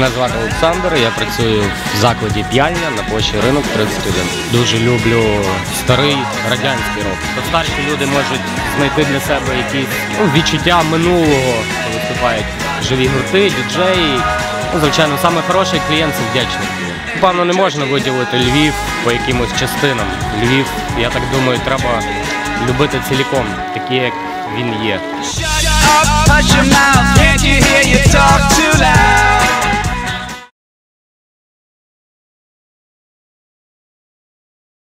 Мене звати Олександр, я працюю в закладі п'яльня на площі ринок 31. Дуже люблю старий радянський рок. То старші люди можуть знайти для себе якісь ну, відчуття минулого, коли виступають живі гурти, діджеї. Ну, звичайно, саме хороший клієнт це вдячний клієнт. Певно, не можна виділити Львів по якимось частинам. Львів, я так думаю, треба любити ціліком, такий, як він є.